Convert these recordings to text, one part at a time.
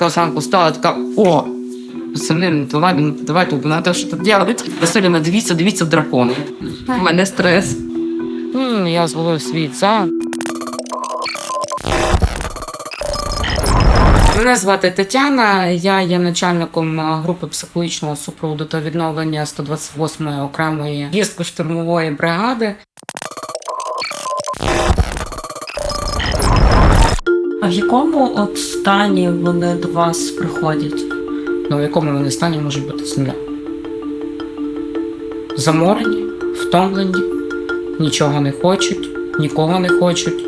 Та сам стала така, о, пацани, давай, давайте, надо що тут робити. Василіна, дивіться, дивіться дракони. У мене стрес. М, Я зловив свій цан. Мене звати Тетяна, я є начальником групи психологічного супроводу та відновлення 128-ї окремої гірсько-штурмової бригади. А в якому от стані вони до вас приходять? Ну, в якому вони стані може бути земля? Заморені, втомлені, нічого не хочуть, нікого не хочуть,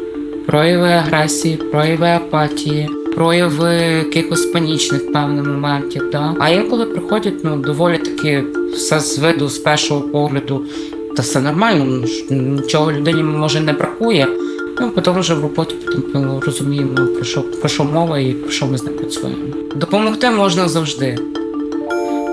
прояви агресії, прояви апатії, прояви якихось панічних певних моментів. Да? А інколи приходять ну, доволі таки все з виду, з першого погляду, та все нормально, ну, нічого людині може не бракує. Ну, потім вже в роботі потім ну, розуміємо, про що, про що мова і про що ми з ним працюємо. Допомогти можна завжди.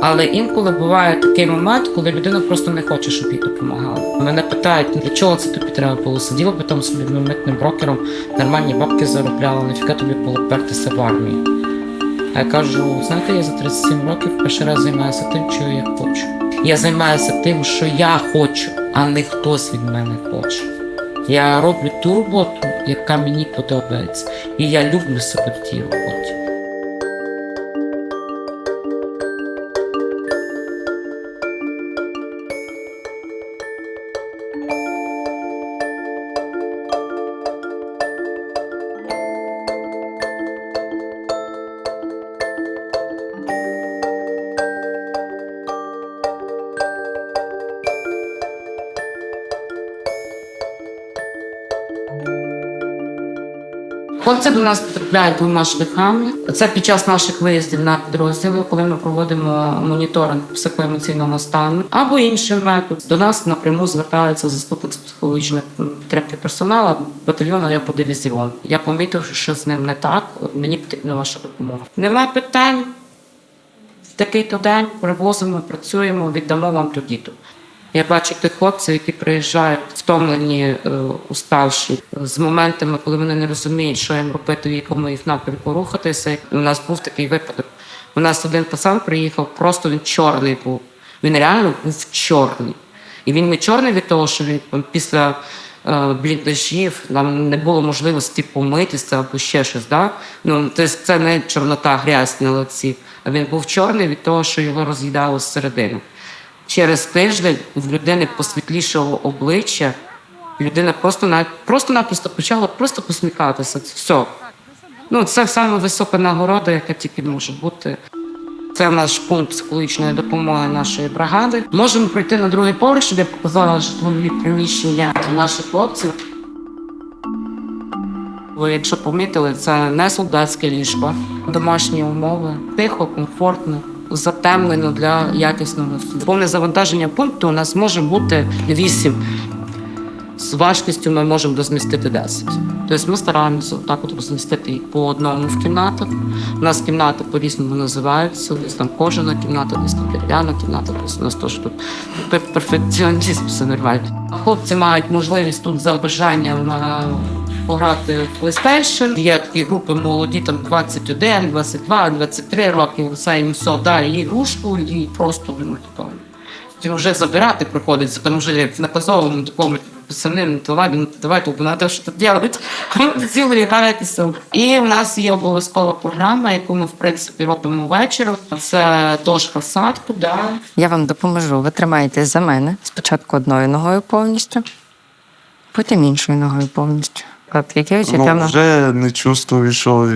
Але інколи буває такий момент, коли людина просто не хоче, щоб їй допомагали. Мене питають, «Ну, для чого це тобі треба було? Сиділа там собі митним брокером, нормальні бабки заробляла, нафіга тобі було пертися в армію. А я кажу, знаєте, я за 37 років перший раз займаюся тим, що я хочу. Я займаюся тим, що я хочу, а не хтось від мене хоче. Я роблю ту роботу, яка мені подобається, і я люблю себе в тій роботі. Хлопці до нас потрапляють двома шляхами. Це під час наших виїздів на підрозділи, коли ми проводимо моніторинг психоемоційного стану, або інший метод. До нас напряму звертаються заступник з психологічної підтримки персоналу батальйону або дивізіон. Я помітив, що з ним не так. Мені потрібна ваша допомога. Нема питань. В такий-то день привозимо, працюємо, віддамо вам тоді-то. Я бачу тих хлопців, які приїжджають втомлені, е, уставші, з моментами, коли вони не розуміють, що їм робити, в якому їх напрямку рухатися. У нас був такий випадок. У нас один пацан приїхав, просто він чорний був. Він реально був чорний. І він не чорний від того, що він після е, бліндажів нам не було можливості помитися або ще щось. Да? Ну, тобто це не чорнота, грязь на лиці, а він був чорний від того, що його роз'їдало зсередини. Через тиждень в людини посвітлішого обличчя, людина просто просто-напросто почала просто посміхатися. Це все. Ну, це саме висока нагорода, яка тільки може бути. Це наш пункт психологічної допомоги нашої бригади. Можемо пройти на другий поверх, щоб я показала житлові приміщення наших хлопців. Ви, якщо помітили, це не солдатське ліжко, домашні умови, тихо, комфортно, затемлено для якісного. Повне завантаження пункту у нас може бути 8. З важкістю ми можемо розмістити 10. Тобто ми стараємося так от розмістити по одному в кімнатах. У нас кімнати по-різному називаються. Десь там кожна кімната, десь там дерев'яна кімната, десь у нас теж тут пер- перфекціонізм все нормально. Хлопці мають можливість тут за бажанням пограти в PlayStation. Є такі групи молоді, там 21, 22, 23 роки, все їм все далі ігрушку і просто ну, типу, і вже забирати приходиться, тому що в наказовому такому писаним, давай, ну, давайте, треба щось робити. Цілий граєтеся. І в нас є обов'язкова програма, яку ми в принципі робимо ввечері. Це дошка садку, да. Я вам допоможу. Ви тримаєтесь за мене. Спочатку одною ногою повністю, потім іншою ногою повністю. От які відчуття Ну, в вже не чувствую, що е,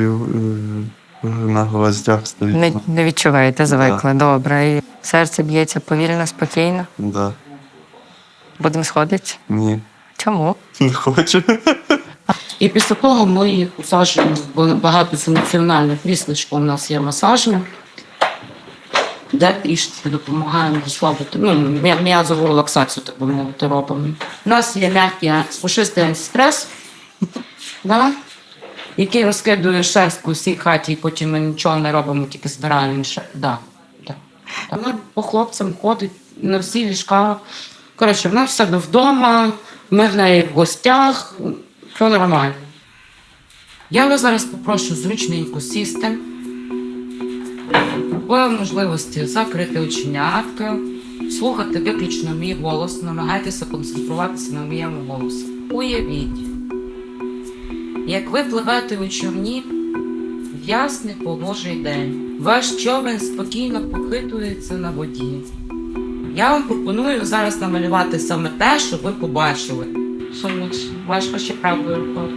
е, на гвоздях стоїть. не, не відчуваєте, звикли. Добре. І серце б'ється повільно, спокійно. Да. Будемо сходити. Ні. Чому? Не хочу. І після того ми їх усаджуємо в багатофункціональне кріслечко. У нас є масажне, де трішки допомагаємо розслабити. Ну, м'язову релаксацію, так би мовити, робимо. У нас є м'який пушистий антистрес, да? який розкидує шерсть по всій хаті, і потім ми нічого не робимо, тільки збираємо шерсть. Да. Да. Вона по хлопцям ходить на всі ліжка. Коротше, вона в себе вдома, ми в неї в гостях, все нормально. Я вас зараз попрошу зручненько сісти, по можливості закрити оченятка, слухати виключно мій голос, намагайтеся концентруватися на моєму голосі. Уявіть, як ви пливете у човні в ясний погожий день. Ваш човен спокійно похитується на воді. Я вам пропоную зараз намалювати саме те, що ви побачили. Що важко ще правою рукою.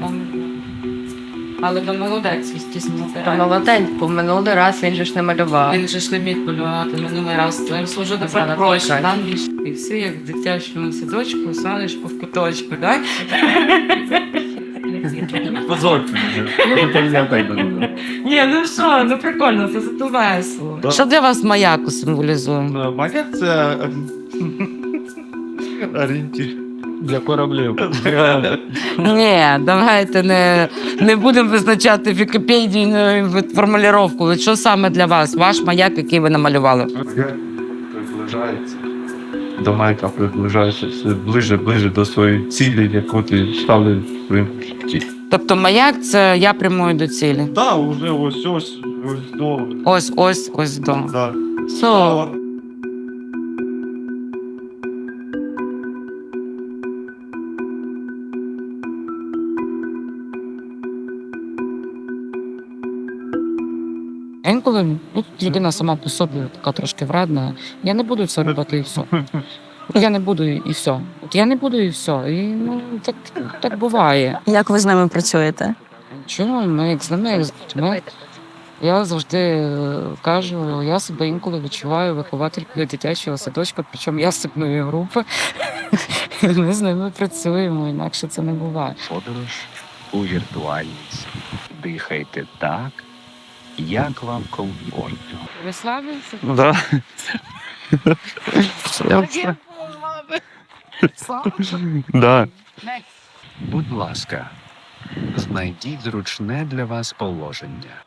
Але ви молодець, звісно. Та молодець, бо минулий раз він же ж не малював. Він же ж не міг полювати минулий раз. Я служу тепер проще. І всі як в дитячому садочку, сонечко в куточку, так? Ні, ну що, ну прикольно, це зато весело. Що для вас маяку символізує? Маяк це орієнтир. Для кораблів. Ні, давайте не, не будемо визначати вікіпедійну формулювання. От Що саме для вас? Ваш маяк, який ви намалювали? Маяк приближається. До маяка приближається все ближе, ближе до своєї цілі, яку ти ставив в своєму житті. Тобто маяк це я прямую до цілі. Так, вже ось ось ось до. Ось, ось, ось до. Да. So, Інколи ну, людина сама по собі така трошки вредна. Я не буду це робити і все. Я не буду і все. От я не буду і все. І ну так, так буває. Як ви з ними працюєте? Чому ми як з ними, як з дітьми? Я завжди е, кажу, я себе інколи відчуваю вихователькою дитячого садочка, причому я сипної групи. Ми з ними працюємо, інакше це не буває. Подорож у віртуальність. Дихайте так, як вам комфортно. Ви славився? Ну да. Да. Будь ласка, знайдіть зручне для вас положення.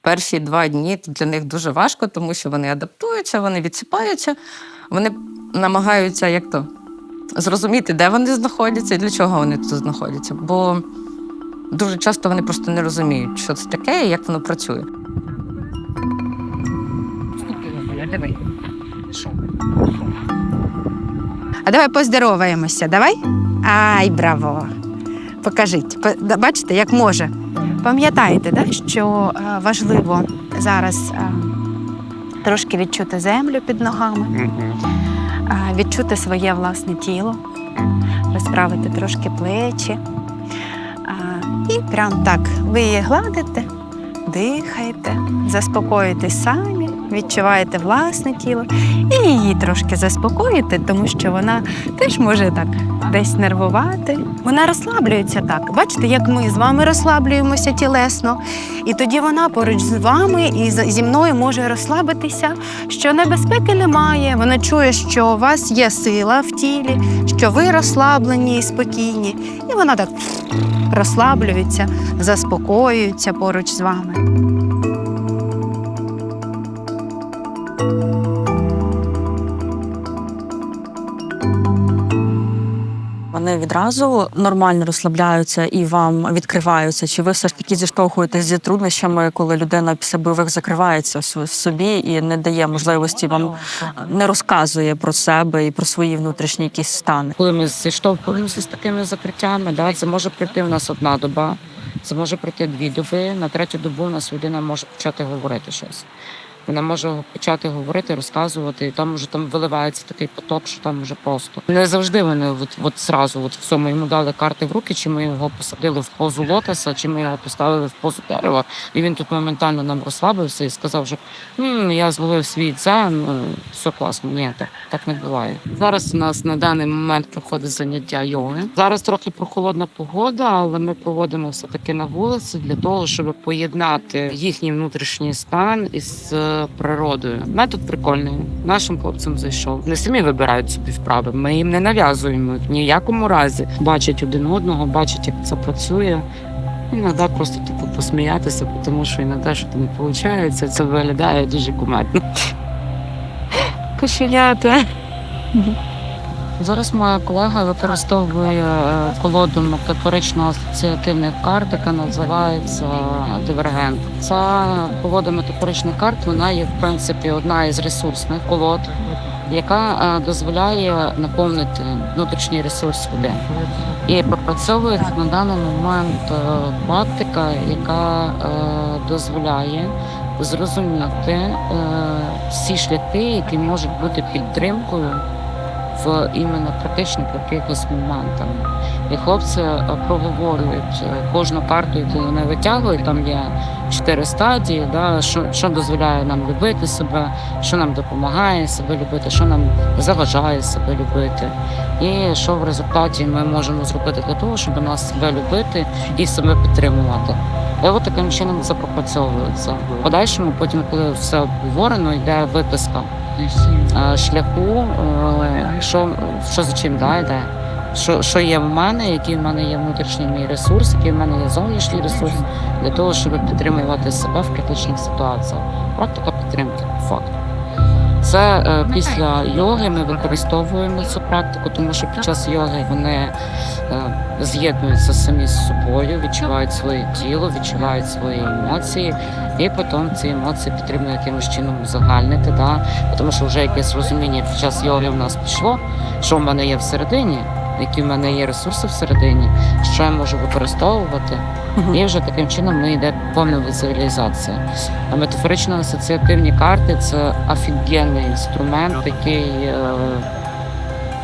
Перші два дні для них дуже важко, тому що вони адаптуються, вони відсипаються, вони намагаються як то зрозуміти, де вони знаходяться і для чого вони тут знаходяться. Бо дуже часто вони просто не розуміють, що це таке і як воно працює. А давай поздороваємося, давай? Ай, браво! Покажіть. Бачите, як може. Пам'ятаєте, да, що е, важливо зараз е, трошки відчути землю під ногами, відчути своє власне тіло, розправити трошки плечі. І прям так ви її гладите, дихаєте, заспокоїтесь самі, відчуваєте власне тіло і її трошки заспокоїте, тому що вона теж може так десь нервувати. Вона розслаблюється так. Бачите, як ми з вами розслаблюємося тілесно, і тоді вона поруч з вами і зі мною може розслабитися, що небезпеки немає. Вона чує, що у вас є сила в тілі, що ви розслаблені і спокійні, і вона так розслаблюється, заспокоюється поруч з вами. Вони відразу нормально розслабляються і вам відкриваються? Чи ви все ж таки зіштовхуєтесь зі труднощами, коли людина після бойових закривається в собі і не дає можливості вам не розказує про себе і про свої внутрішні якісь стани? Коли ми зіштовхуємося з такими закриттями, да, це може прийти в нас одна доба, це може прийти дві доби. На третю добу у нас людина може почати говорити щось. Вона може почати говорити, розказувати, і там вже там виливається такий поток, що там вже просто не завжди вони от, от зразу от в цьому йому дали карти в руки, чи ми його посадили в позу лотоса, чи ми його поставили в позу дерева, і він тут моментально нам розслабився і сказав, що «М, я зловив свій дзен, ну, все класно. Ні, так, так не буває. Зараз у нас на даний момент проходить заняття йоги. Зараз трохи прохолодна погода, але ми проводимо все таки на вулиці для того, щоб поєднати їхній внутрішній стан із е, природою. Метод прикольний. Нашим хлопцям зайшов. Не самі вибирають собі вправи. Ми їм не нав'язуємо в ніякому разі. Бачать один одного, бачать, як це працює. Іноді просто типу посміятися, тому що іноді що не виходить, це виглядає дуже кумедно. Кошенята. Зараз моя колега використовує е, колоду метафорично асоціативних карт, яка називається дивергент. Ця колода метафоричних карт вона є в принципі одна із ресурсних колод, яка е, дозволяє наповнити внутрішній ресурс людини. І пропрацьовується на даний момент практика, яка е, дозволяє зрозуміти всі шляхи, які можуть бути підтримкою в іменно критичних якихось моментах. І хлопці е, проговорюють е, кожну карту, яку вони витягують. Там є чотири стадії, да, що, що дозволяє нам любити себе, що нам допомагає себе любити, що нам заважає себе любити, і що в результаті ми можемо зробити для того, щоб нас себе любити і себе підтримувати. І от таким чином запропрацьовується. В подальшому, потім, коли все обговорено, йде виписка шляху, е, що, що за чим да, йде. Що, що є в мене, який в мене є внутрішній мій ресурс, який в мене є зовнішній ресурс для того, щоб підтримувати себе в критичних ситуаціях. Практика підтримки, по факту. Це е, після йоги ми використовуємо цю практику, тому що під час йоги вони е, з'єднуються самі з собою, відчувають своє тіло, відчувають свої емоції, і потім ці емоції потрібно якимось чином узагальнити. Да? Тому що вже якесь розуміння під час йоги в нас пішло, що в мене є всередині, які в мене є ресурси всередині, що я можу використовувати. Мгм. І вже таким чином ми йде повна візуалізація. А метафорично асоціативні карти це офігенний інструмент, який е,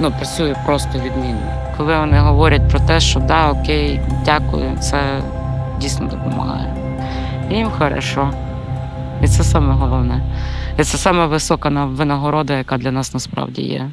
ну, працює просто відмінно. Коли вони говорять про те, що да, окей, дякую, це дійсно допомагає. Їм хорошо. І це саме головне. І це саме висока винагорода, яка для нас насправді є.